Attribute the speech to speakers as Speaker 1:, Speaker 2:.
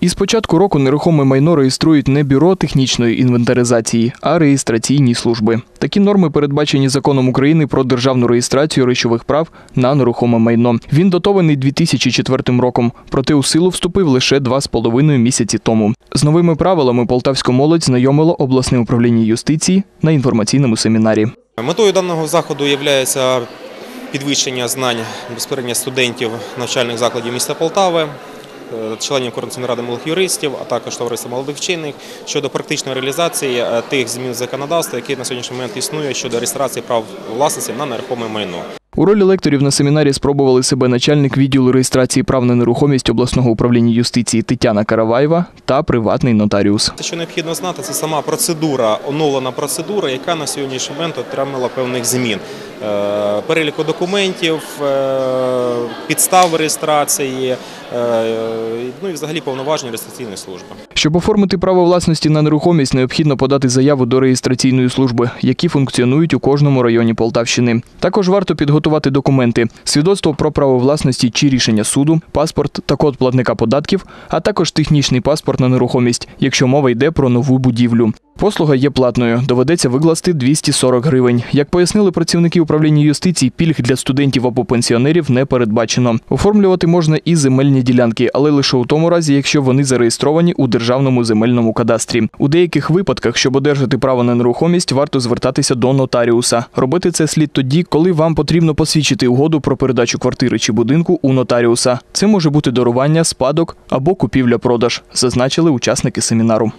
Speaker 1: Із початку року нерухоме майно реєструють не бюро технічної інвентаризації, а реєстраційні служби. Такі норми передбачені законом України про державну реєстрацію речових прав на нерухоме майно. Він дотований 2004 роком, проте у силу вступив лише два з половиною місяці тому. З новими правилами полтавську молодь знайомило обласне управління юстиції на інформаційному семінарі.
Speaker 2: Метою даного заходу є підвищення знань безпосередньо студентів навчальних закладів міста Полтави, членів Координаційної ради молодих юристів, а також товариства молодих вчених щодо практичної реалізації е, тих змін законодавства, які на сьогоднішній момент існує щодо реєстрації прав власності на нерухоме майно.
Speaker 1: У ролі лекторів на семінарі спробували себе начальник відділу реєстрації прав на нерухомість обласного управління юстиції Тетяна Караваєва та приватний нотаріус.
Speaker 2: Те, що необхідно знати, це сама процедура, оновлена процедура, яка на сьогоднішній момент отримала певних змін. Е, Переліку документів, е, підстав реєстрації, е, ну і взагалі повноважень реєстраційної служби.
Speaker 1: Щоб оформити право власності на нерухомість, необхідно подати заяву до реєстраційної служби, які функціонують у кожному районі Полтавщини. Також варто підготувати документи: свідоцтво про право власності чи рішення суду, паспорт та код платника податків, а також технічний паспорт на нерухомість, якщо мова йде про нову будівлю. Послуга є платною, доведеться викласти 240 гривень. Як пояснили працівники управління юстиції, пільг для студентів або пенсіонерів не передбачено. Оформлювати можна і земельні ділянки, але лише у тому разі, якщо вони зареєстровані у державному земельному кадастрі. У деяких випадках, щоб одержати право на нерухомість, варто звертатися до нотаріуса. Робити це слід тоді, коли вам потрібно посвідчити угоду про передачу квартири чи будинку у нотаріуса. Це може бути дарування, спадок або купівля-продаж, зазначили учасники семінару.